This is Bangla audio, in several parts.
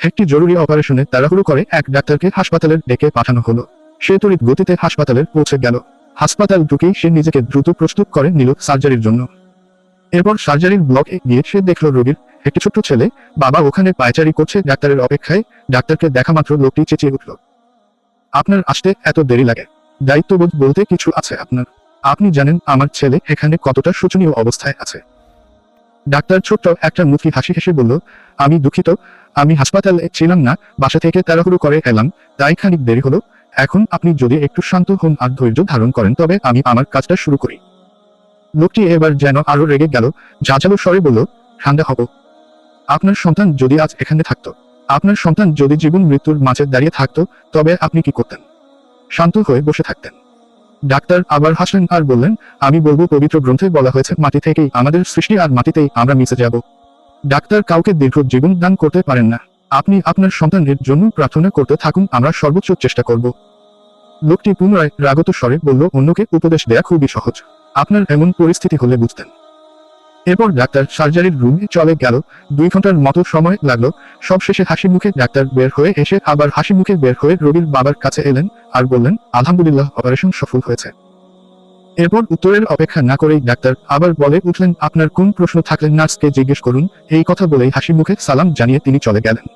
একটি জরুরি অপারেশনে তাড়াহুড়ো করে এক ডাক্তারকে হাসপাতালের ডেকে পাঠানো হলো। সে তড়িৎ গতিতে হাসপাতালে পৌঁছে গেল। হাসপাতাল ঢুকেই সে নিজেকে দ্রুত প্রস্তুত করে নিল সার্জারির জন্য। এরপর সার্জারির ব্লকে গিয়ে সে দেখল রোগীর একটি ছোট্ট ছেলে বাবা ওখানে পায়চারি করছে ডাক্তারের অপেক্ষায়। ডাক্তারকে দেখা মাত্র লোকটি চেঁচিয়ে উঠল। আপনার আসতে এত দেরি লাগে। দায়িত্ববোধ বলতে কিছু আছে আপনার। আপনি জানেন আমার ছেলে এখানে কতটা শোচনীয় অবস্থায় আছে। ডাক্তার ছোট্ট একটা মুখি হাসি হেসে বলল, আমি দুঃখিত, আমি হাসপাতালে ছিলাম না, বাসা থেকে তাড়াহুড়ো করে এলাম, তাই খানিক দেরি হলো। এখন আপনি যদি একটু শান্ত হন আর ধৈর্য ধারণ করেন, তবে আমি আমার কাজটা শুরু করি। লোকটি এবার যেন আরও রেগে গেল। ঝাঁঝালো স্বরে বলল, ঠান্ডা হব। আপনার সন্তান যদি আজ এখানে থাকতো, আপনার সন্তান যদি জীবন মৃত্যুর মাঝে দাঁড়িয়ে থাকতো, তবে আপনি কি করতেন? শান্ত হয়ে বসে থাকতেন। ডাক্তার আবার হাসলেন আর বললেন, আমি বলব পবিত্র গ্রন্থে বলা হয়েছে, মাটি থেকেই আমাদের সৃষ্টি আর মাটিতেই আমরা মিশে যাব। ডাক্তার কাউকে দীর্ঘ জীবন দান করতে পারেন না। আপনি আপনার সন্তানের জন্য প্রার্থনা করতে থাকুন, আমরা সর্বোচ্চ চেষ্টা করব। লোকটি পুনরায় রাগত স্বরে বলল, অন্যকে উপদেশ দেয়া খুবই সহজ। আপনার এমন পরিস্থিতি হলে বুঝতেন। এরপর ডাক্তার সার্জারির রুমে চলে গেল। দুই ঘণ্টার মতো সময় লাগল। সবশেষে হাসি মুখে ডাক্তার বের হয়ে এসে আবার হাসি মুখে বের হয়ে রোগীর বাবার কাছে এলেন আর বললেন, আলহামদুলিল্লাহ, অপারেশন সফল হয়েছে। এরপর উত্তরের অপেক্ষা না করেই ডাক্তার আবার বলে উঠলেন, আপনার কোন প্রশ্ন থাকলে নার্সকে জিজ্ঞেস করুন। এই কথা বলেই হাসি মুখে সালাম জানিয়ে তিনি চলে গেলেন।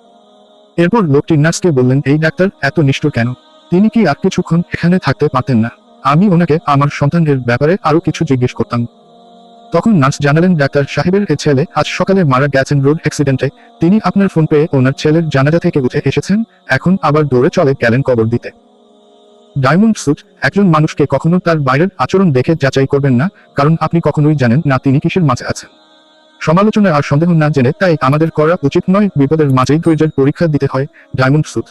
এরপর লোকটি নার্সকে বললেন, এই ডাক্তার, এত নিষ্ঠুর কেন? তিনি কি আর কিছুক্ষণ এখানে থাকতে পারতেন না? আমি ওনাকে, আমার সন্তানের ব্যাপারে আরও কিছু জিজ্ঞেস করতাম। তখন নার্স জানালেন, ডাক্তার সাহেবের এ ছেলে আজ সকালে মারা গেছেন রোড অ্যাক্সিডেন্টে তিনি আপনার ফোন পেয়ে ওনার ছেলের জানাজা থেকে উঠে এসেছেন, এখন আবার দৌড়ে চলে গেলেন কবর দিতে। ডায়মন্ড স্যুট একজন মানুষকে কখনো তার বাইরের আচরণ দেখে যাচাই করবেন না, কারণ আপনি কখনোই জানেন না তিনি কিসের মাঝে আছেন। সমালোচনা আর সন্দেহ না জেনে তাই আমাদের করা উচিত নয়, বিপদের মাঝেই ধৈর্যের পরীক্ষা দিতে হয় ডায়মন্ড স্যুট